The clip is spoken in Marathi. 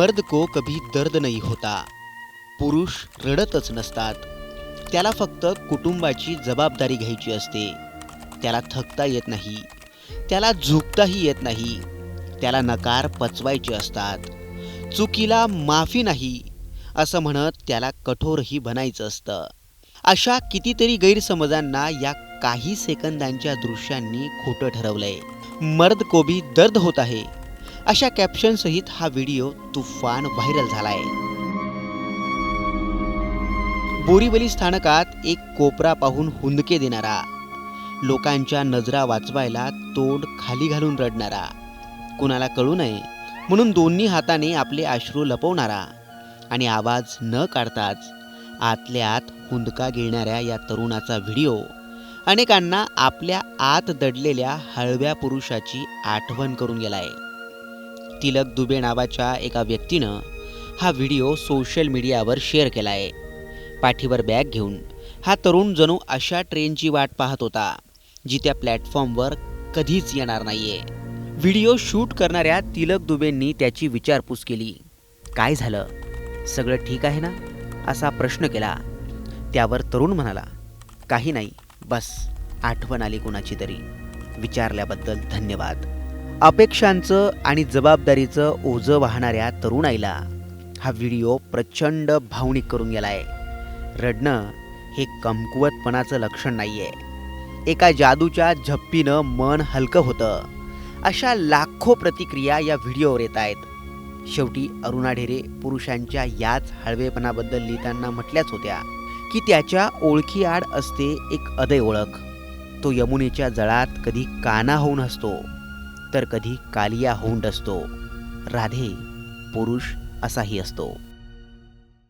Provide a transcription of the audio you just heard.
मर्द को कभी दर्द नाही होता। पुरुष रडतच नसतात। त्याला फक्त कुटुंबाची जबाबदारी घ्यायची असते। त्याला थकता येत नाही। त्याला झुकताही येत नाही। त्याला नकार पचवायचे असतात। चुकीला माफी नाही असं म्हणत त्याला कठोरही बनायचं असतं। अशा कितीतरी गैरसमजांना या काही सेकंदांच्या दृश्यांनी खोटं ठरवलंय। मर्द को भी दर्द होत आहे अशा कॅप्शन सहित हा व्हिडिओ तुफान व्हायरल झाला आहे बोरीवली स्थानकात एक कोपरा पाहून हुंदके देणारा लोकांच्या नजरा वाचवायला तोंड खाली घालून रडणारा कुणाला कळू नये म्हणून दोन्ही हाताने आपले अश्रू लपवणारा आणि आवाज न काढताच आतल्या आत हुंदका गिळणाऱ्या या तरुणाचा व्हिडिओ अनेकांना आपल्या आत दडलेल्या हळव्या पुरुषाची आठवण करून गेलाय. तिलक दुबे नावाच्या एका व्यक्तीनं हा व्हिडिओ सोशल मीडियावर शेअर केला आहे पाठीवर बॅग घेऊन. हा तरुण जणू अशा ट्रेनची वाट पाहत होता जी त्या प्लॅटफॉर्मवर कधीच येणार नाहीये. व्हिडिओ शूट करणाऱ्या तिलक दुबेंनी त्याची विचारपूस केली. काय झालं? सगळं ठीक आहे ना? असा प्रश्न केला. त्यावर तरुण म्हणाला काही नाही बस. आठवण आली कुणाची तरी. विचारल्याबद्दल धन्यवाद. अपेक्षांचं आणि जबाबदारीचं ओझं वाहणाऱ्या तरुणाईला हा व्हिडिओ प्रचंड भावनिक करून गेलाय. रडणं हे कमकुवतपणाचं लक्षण नाहीये. एका जादूच्या झप्पीनं मन हलकं होतं. अशा लाखो प्रतिक्रिया या व्हिडिओवर येत आहेत. शेवटी अरुणा ढेरे पुरुषांच्या याच हळवेपणाबद्दल लिहिताना म्हटल्याच होत्या की त्याच्या ओळखी आड असते एक अदय ओळख तो यमुनेच्या जळात कधी काना होऊन असतो तर कधी कालिया होऊन असतो राधे पुरुष असाही असतो.